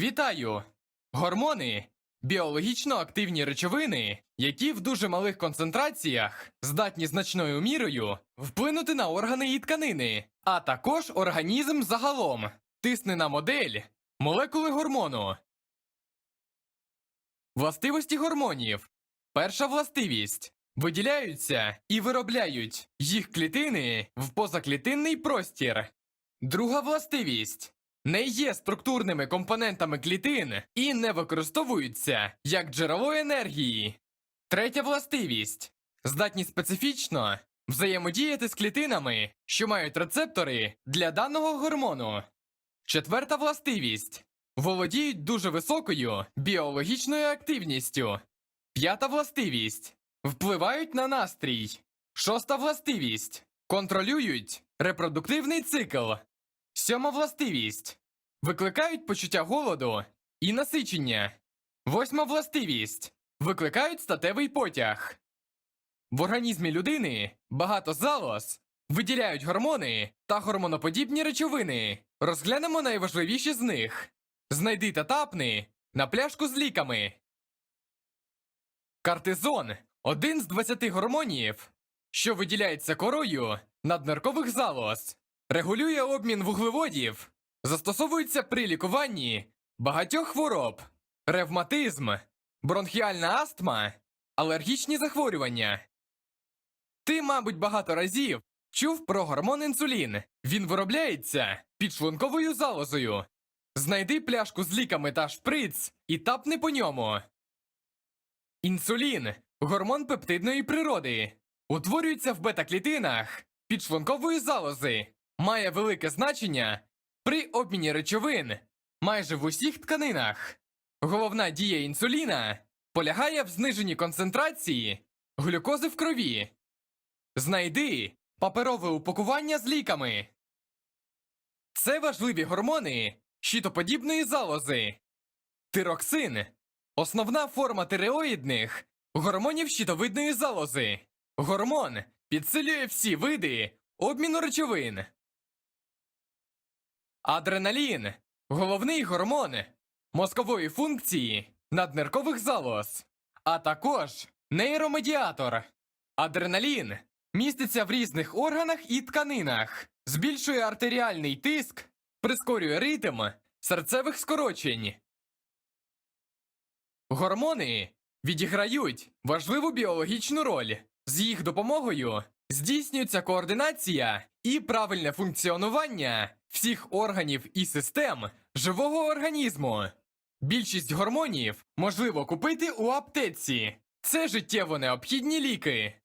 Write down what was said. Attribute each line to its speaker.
Speaker 1: Вітаю! Гормони біологічно активні речовини, які в дуже малих концентраціях здатні значною мірою вплинути на органи і тканини, а також організм загалом. Тисни на модель молекули гормону. Властивості гормонів. Перша властивість. Виділяються і виробляють їх клітини в позаклітинний простір. Друга властивість не є структурними компонентами клітин і не використовуються як джерело енергії. Третя властивість здатні специфічно взаємодіяти з клітинами, що мають рецептори для даного гормону. Четверта властивість володіють дуже високою біологічною активністю. П'ята властивість впливають на настрій. Шоста властивість контролюють репродуктивний цикл. Сьома властивість викликають почуття голоду і насичення. Восьма властивість викликають статевий потяг. В організмі людини багато залоз виділяють гормони та гормоноподібні речовини. Розглянемо найважливіші з них. Знайди та тапни на пляшку з ліками. Кортизон один з 20 гормонів, що виділяється корою надниркових залоз, регулює обмін вуглеводів, застосовується при лікуванні багатьох хвороб, ревматизм, бронхіальна астма, алергічні захворювання. Ти, мабуть, багато разів чув про гормон інсулін. Він виробляється підшлунковою залозою. Знайди пляшку з ліками та шприц і тапни по ньому. Інсулін гормон пептидної природи. Утворюється в бета-клітинах підшлункової залози. Має велике значення при обміні речовин майже в усіх тканинах. Головна дія інсуліна полягає в зниженні концентрації глюкози в крові. Знайди паперове упакування з ліками. Це важливі гормони щитоподібної залози. Тироксин основна форма тиреоїдних гормонів щитовидної залози. Гормон підсилює всі види обміну речовин. Адреналін головний гормон мозкової функції надниркових залоз, а також нейромедіатор. Адреналін міститься в різних органах і тканинах, збільшує артеріальний тиск, прискорює ритм серцевих скорочень. Гормони відіграють важливу біологічну роль. З їх допомогою здійснюється координація і правильне функціонування всіх органів і систем живого організму. Більшість гормонів можливо купити у аптеці. Це життєво необхідні ліки.